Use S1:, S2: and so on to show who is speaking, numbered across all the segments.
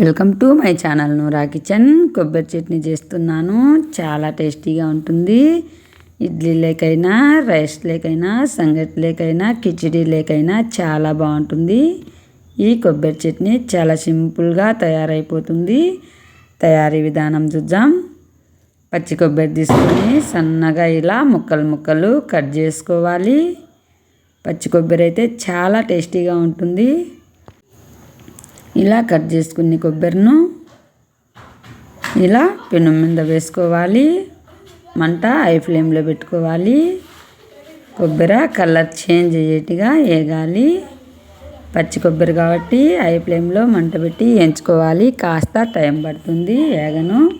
S1: Welcome to my channel Noora kitchen. కొబ్బరి చట్నీ చేస్తున్నాను. చాలా టేస్టీగా ఉంటుంది. ఇడ్లీ లేకైనా రైస్ లేకైనా సంగటి లేకైనా కిచిడీ లేకైనా చాలా బాగుంటుంది. ఈ కొబ్బరి చట్నీ చాలా సింపుల్గా తయారైపోతుంది. తయారీ విధానం చూద్దాం. పచ్చి కొబ్బరి తీసుకొని సన్నగా ఇలా ముక్కలు ముక్కలు కట్ చేసుకోవాలి. పచ్చి కొబ్బరి అయితే చాలా టేస్టీగా ఉంటుంది. ఇలా కట్ చేసుకుని కొబ్బరిను ఇలా పెనం మీద వేసుకోవాలి. మంట హై ఫ్లేమ్లో పెట్టుకోవాలి. కొబ్బరి కలర్ చేంజ్ అయ్యేట్టుగా వేగాలి. పచ్చి కొబ్బరి కాబట్టి హై ఫ్లేమ్లో మంట పెట్టి ఎంచుకోవాలి. కాస్త టైం పడుతుంది వేగను.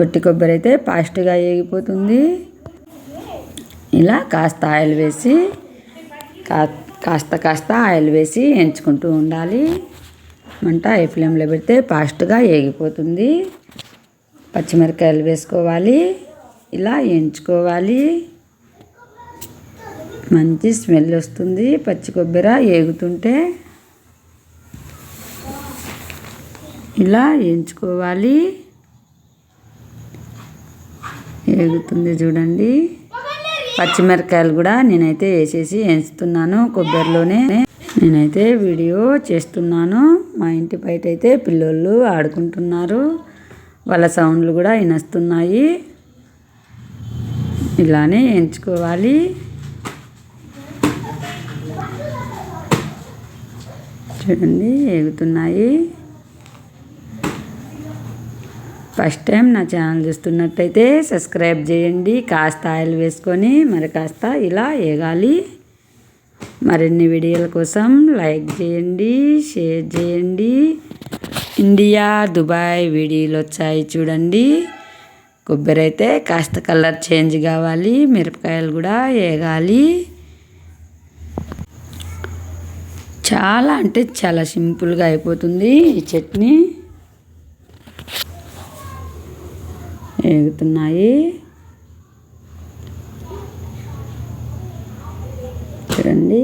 S1: ఒట్టి కొబ్బరి అయితే ఫాస్ట్గా వేగిపోతుంది. ఇలా కాస్త ఆయిల్ వేసి కాస్త కాస్త ఆయిల్ వేసి ఎంచుకుంటూ ఉండాలి. మంట హై ఫ్లేమ్లో పెడితే ఫాస్ట్గా వేగిపోతుంది పచ్చిమిరకాయలు వేసుకోవాలి. ఇలా ఎంచుకోవాలి. మంచి స్మెల్ వస్తుంది. పచ్చి కొబ్బరి ఏగుతుంటే ఇలా ఎంచుకోవాలి. ఏగుతుంది చూడండి. పచ్చిమిరకాయలు కూడా నేనైతే వేసేసి ఎంచుతున్నాను కొబ్బరిలోనే. నేనైతే వీడియో చేస్తున్నాను. మా ఇంటి బయట అయితే పిల్లోళ్ళు ఆడుకుంటున్నారు. వాళ్ళ సౌండ్లు కూడా వినస్తున్నాయి. ఇలానే ఎంచుకోవాలి. చూడండి ఎగుతున్నాయి ఫస్ట్ టైం నా ఛానల్ చూస్తున్నట్టయితే సబ్స్క్రైబ్ చేయండి. కాస్త ఆయిల్ వేసుకొని మరి కాస్త ఇలా ఏగాలి. మరిన్ని వీడియోల కోసం లైక్ చేయండి షేర్ చేయండి. ఇండియా దుబాయ్ వీడియోలు వచ్చాయి చూడండి. కొబ్బరి అయితే కాస్త కలర్ చేంజ్ కావాలి మిరపకాయలు కూడా వేగాలి. చాలా అంటే చాలా సింపుల్గా అయిపోతుంది ఈ చట్నీ. వేగుతున్నాయి చూడండి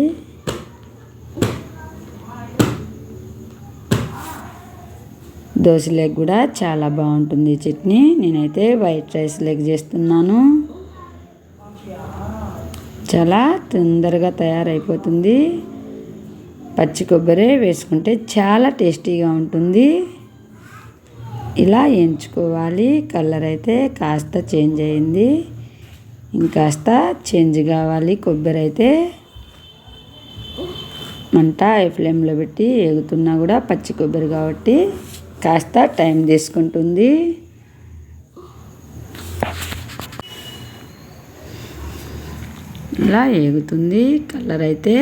S1: దోశ లెగ్ కూడా చాలా బాగుంటుంది చట్నీ. నేనైతే వైట్ రైస్ లెగ్ చేస్తున్నాను. చాలా తొందరగా తయారైపోతుంది. పచ్చి కొబ్బరి వేసుకుంటే చాలా టేస్టీగా ఉంటుంది. ఇలా ఎంచుకోవాలి. కలర్ అయితే కాస్త చేంజ్ అయింది. ఇంకాస్త చేంజ్ కావాలి. కొబ్బరి అయితే మంట ఫ్లేమ్లో పెట్టి ఎగుతున్నా కూడా పచ్చి కొబ్బరి కాబట్టి. కాస్త టైం తీసుకుంటుంది. ఇలా ఏగుతుంది కలర్ అయితే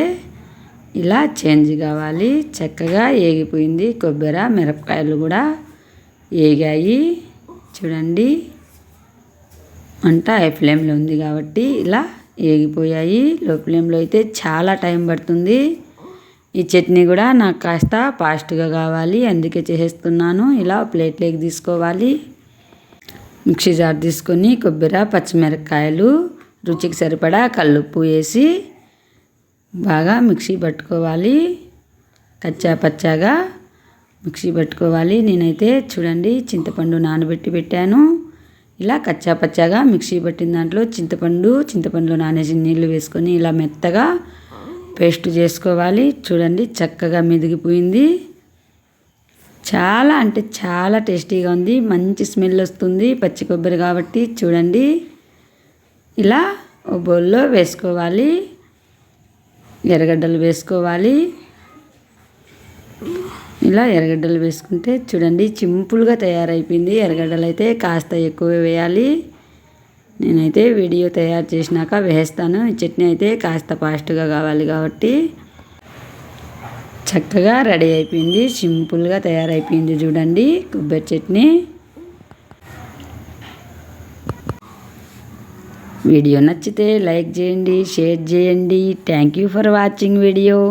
S1: ఇలా చేంజ్ కావాలి. చక్కగా ఏగిపోయింది కొబ్బరి మిరపకాయలు కూడా ఏగాయి. చూడండి వంట హై ఫ్లేమ్లో ఉంది కాబట్టి ఇలా ఏగిపోయాయి. లో ఫ్లేమ్లో అయితే చాలా టైం పడుతుంది. ఈ చట్నీ కూడా నాకు కాస్త ఫాస్ట్గా కావాలి అందుకే చేసేస్తున్నాను. ఇలా ప్లేట్లోకి తీసుకోవాలి. మిక్సీ జార్ తీసుకొని కొబ్బరి పచ్చిమిరపకాయలు రుచికి సరిపడా కల్లుప్పు వేసి బాగా మిక్సీ పట్టుకోవాలి. కచ్చా పచ్చాగా మిక్సీ పట్టుకోవాలి. నేనైతే చూడండి చింతపండు నానబెట్టి పెట్టాను. ఇలా కచ్చా పచ్చాగా మిక్సీ పట్టిన దాంట్లో చింతపండు చింతపండులో నానేసి నీళ్ళు వేసుకొని ఇలా మెత్తగా పేస్ట్ చేసుకోవాలి. చూడండి చక్కగా మెదిగిపోయింది. చాలా అంటే చాలా టేస్టీగా ఉంది. మంచి స్మెల్ వస్తుంది. పచ్చి కొబ్బరి కాబట్టి చూడండి. ఇలా ఓ బౌల్లో వేసుకోవాలి. ఎర్రగడ్డలు వేసుకోవాలి. ఇలా ఎర్రగడ్డలు వేసుకుంటే చూడండి సింపుల్గా తయారైపోయింది. ఎర్రగడ్డలు అయితే కాస్త ఎక్కువ వేయాలి. నేనైతే వీడియో తయారు చేసినాక వేస్తాను. ఈ చట్నీ అయితే కాస్త ఫాస్ట్గా కావాలి కాబట్టి చక్కగా రెడీ అయిపోయింది. సింపుల్గా తయారైపోయింది చూడండి కొబ్బరి చట్నీ. వీడియో నచ్చితే లైక్ చేయండి షేర్ చేయండి. Thank you for watching video.